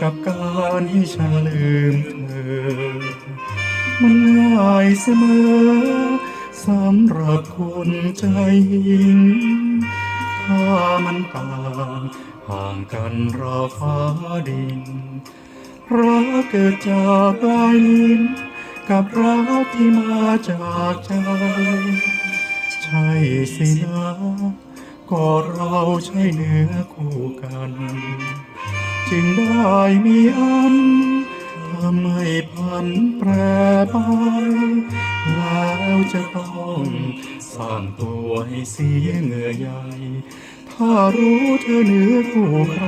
กับการให้ฉันลืมเธอ มันง่ายเสมอสำหรับคนใจหินถ้ามันต่างห่างกันราฟ้าดินรักเกิดจากปลายลิ้นกับรักที่มาจากใจ ใช่สินะ ก็เราใช่เนื้อคู่กัน จึงได้มีอันทำให้พันแปรไป แล้วจะต้องสร้างตัวให้เสียเหงื่อใหญ่ ถ้ารู้เธอเหนือคู่ใคร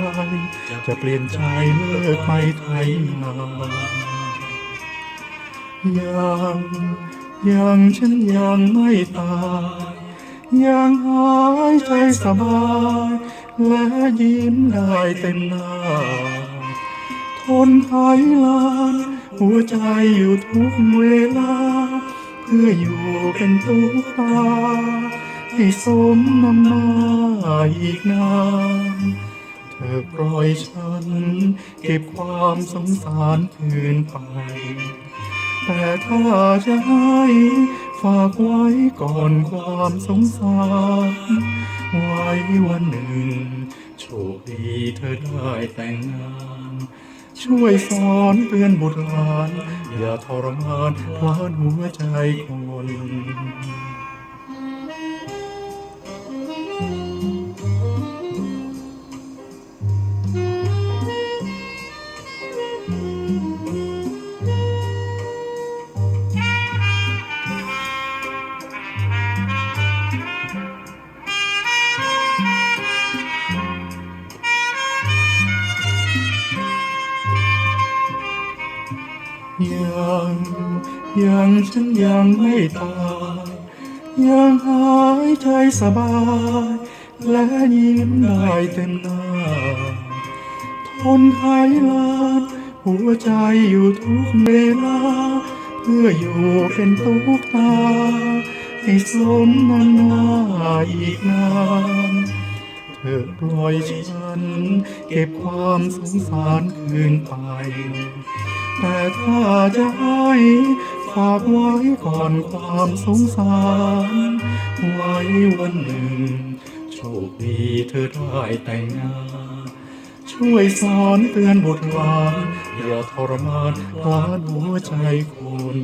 จะเปลี่ยนใจเลิกไปไทยนายังยังฉันยังไม่ตาย ยังหายใจสบาย และยิ้มได้เต็มหน้า ทนไขลานหัวใจอยู่ทุกเวลา เพื่ออยู่เป็นตุ๊กตา ให้สมน้ำหน้าอีกนานเธอปล่อยฉัน เก็บความสงสารคืนไป แต่ถ้าจะให้ ฝากไว้ก่อนความสงสาร ไว้วันหนึ่ง โชคดีเธอได้แต่งงาน ช่วยสอนเตือนบุตรหลาน อย่าทรมานพลานหัวใจคน ยังยังฉันยังไม่ตายยังหายใจสบาย และยิ้มได้เต็มหน้า ทนไขลาหัวใจอยู่ทุกเวลา เพื่ออยู่เป็นตุกตาให้สมน้ำหน้าอีกนานเธอปล่อยฉัน เก็บความสงสารคืนไป แต่ถ้าจะให้ฝากไว้ก่อนความสงสาร ไว้วันหนึ่ง โชคดีเธอได้แต่งงาน ช่วยสอนเตือนบทรหวานอย่าทรมานพลานหัวใจคน